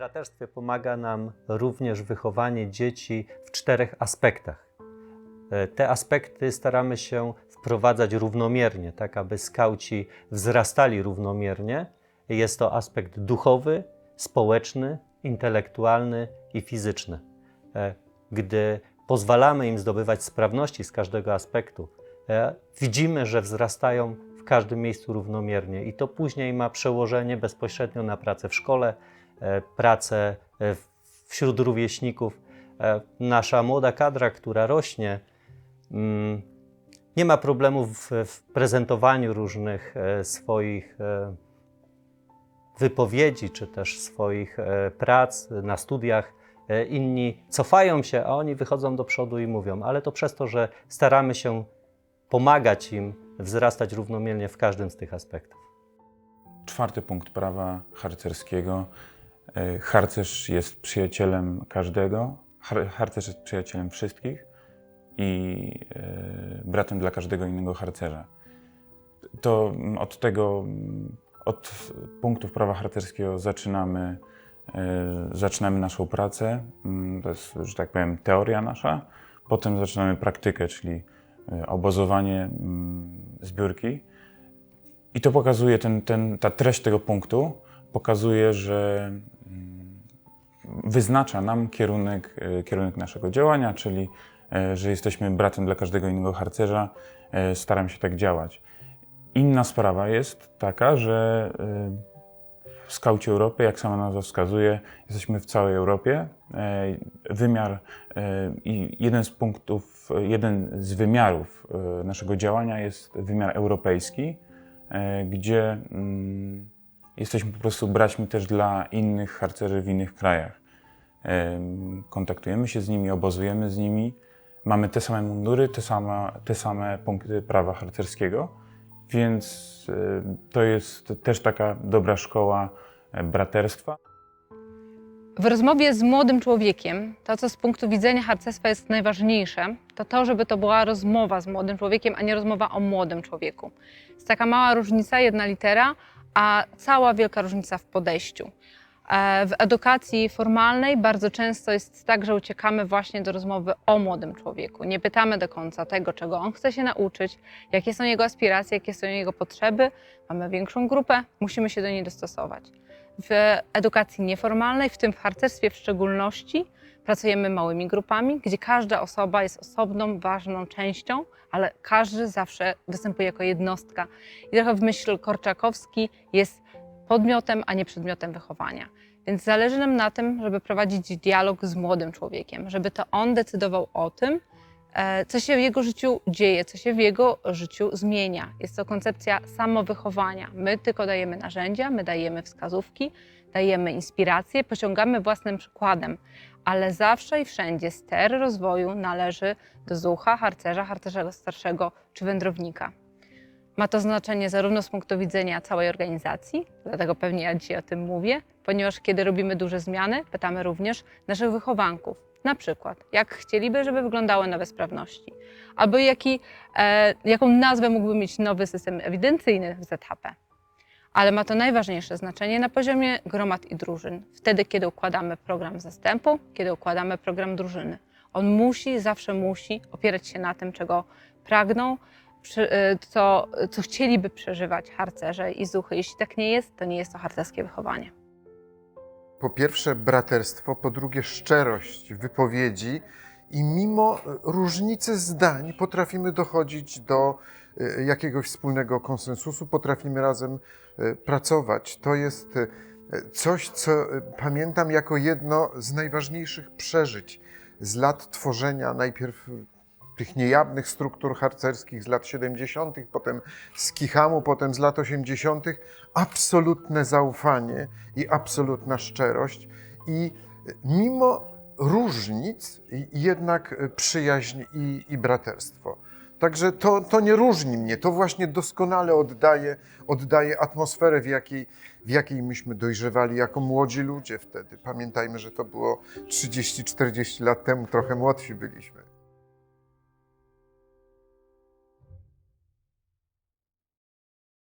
braterstwie pomaga nam również wychowanie dzieci w czterech aspektach. E, Te aspekty staramy się wprowadzać równomiernie, tak aby skauci wzrastali równomiernie. Jest to aspekt duchowy, społeczny, intelektualny i fizyczny. E, Gdy pozwalamy im zdobywać sprawności z każdego aspektu, e, widzimy, że wzrastają w każdym miejscu równomiernie i to później ma przełożenie bezpośrednio na pracę w szkole, pracę e, wśród rówieśników. E, Nasza młoda kadra, która rośnie, mm, nie ma problemów w, prezentowaniu różnych e, swoich e, wypowiedzi, czy też swoich e, prac na studiach. E, Inni cofają się, a oni wychodzą do przodu i mówią, ale to przez to, że staramy się pomagać im wzrastać równomiernie w każdym z tych aspektów. Czwarty punkt prawa harcerskiego. E, Harcerz jest przyjacielem każdego, har- harcerz jest przyjacielem wszystkich i e, bratem dla każdego innego harcerza. To od tego, od punktów prawa harcerskiego zaczynamy, e, zaczynamy naszą pracę. Mm, To jest, że tak powiem, teoria nasza. Potem zaczynamy praktykę, czyli obozowanie mm, zbiórki. I to pokazuje, ten, ten, ta treść tego punktu pokazuje, że mm, wyznacza nam kierunek, e, kierunek naszego działania, czyli e, że jesteśmy bratem dla każdego innego harcerza, e, staram się tak działać. Inna sprawa jest taka, że w skaucie Europy, jak sama nazwa wskazuje, jesteśmy w całej Europie. Wymiar i jeden z punktów, jeden z wymiarów naszego działania jest wymiar europejski, gdzie mm, jesteśmy po prostu braćmi też dla innych harcerzy w innych krajach. Em, Kontaktujemy się z nimi, obozujemy z nimi, mamy te same mundury, te same, te same punkty prawa harcerskiego, więc to jest też taka dobra szkoła e, braterstwa. W rozmowie z młodym człowiekiem, to co z punktu widzenia harcerstwa jest najważniejsze, to to, żeby to była rozmowa z młodym człowiekiem, a nie rozmowa o młodym człowieku. Jest taka mała różnica, jedna litera, a cała wielka różnica w podejściu. E, W edukacji formalnej bardzo często jest tak, że uciekamy właśnie do rozmowy o młodym człowieku. Nie pytamy do końca tego, czego on chce się nauczyć, jakie są jego aspiracje, jakie są jego potrzeby. Mamy większą grupę, musimy się do niej dostosować. W edukacji nieformalnej, w tym w harcerstwie w szczególności, pracujemy małymi grupami, gdzie każda osoba jest osobną, ważną częścią, ale każdy zawsze występuje jako jednostka. I trochę w myśl Korczakowski jest podmiotem, a nie przedmiotem wychowania. Więc zależy nam na tym, żeby prowadzić dialog z młodym człowiekiem, żeby to on decydował o tym, co się w jego życiu dzieje, co się w jego życiu zmienia. Jest to koncepcja samowychowania. My tylko dajemy narzędzia, my dajemy wskazówki, dajemy inspiracje, pociągamy własnym przykładem, ale zawsze i wszędzie ster rozwoju należy do zucha, harcerza, harcerza starszego czy wędrownika. Ma to znaczenie zarówno z punktu widzenia całej organizacji, dlatego pewnie ja dzisiaj o tym mówię, ponieważ kiedy robimy duże zmiany, pytamy również naszych wychowanków, na przykład jak chcieliby, żeby wyglądały nowe sprawności, albo jaki, e, jaką nazwę mógłby mieć nowy system ewidencyjny w ZHP. Ale ma to najważniejsze znaczenie na poziomie gromad i drużyn, wtedy kiedy układamy program zastępu, kiedy układamy program drużyny. On musi, zawsze musi opierać się na tym, czego pragną, y, co, co chcieliby przeżywać harcerze i zuchy. Jeśli tak nie jest, to nie jest to harcerskie wychowanie. Po pierwsze braterstwo, po drugie szczerość wypowiedzi i mimo różnicy zdań potrafimy dochodzić do e, jakiegoś wspólnego konsensusu, potrafimy razem e, pracować. To jest e, coś, co pamiętam jako jedno z najważniejszych przeżyć z lat tworzenia najpierw tych niejawnych struktur harcerskich z lat 70., potem z Kichamu, potem z lat 80., absolutne zaufanie i absolutna szczerość. I mimo różnic, jednak przyjaźń i, i braterstwo. Także to, to nie różni mnie, to właśnie doskonale oddaje, oddaje atmosferę, w jakiej, w jakiej myśmy dojrzewali jako młodzi ludzie wtedy. Pamiętajmy, że to było 30-40 lat temu, trochę młodsi byliśmy.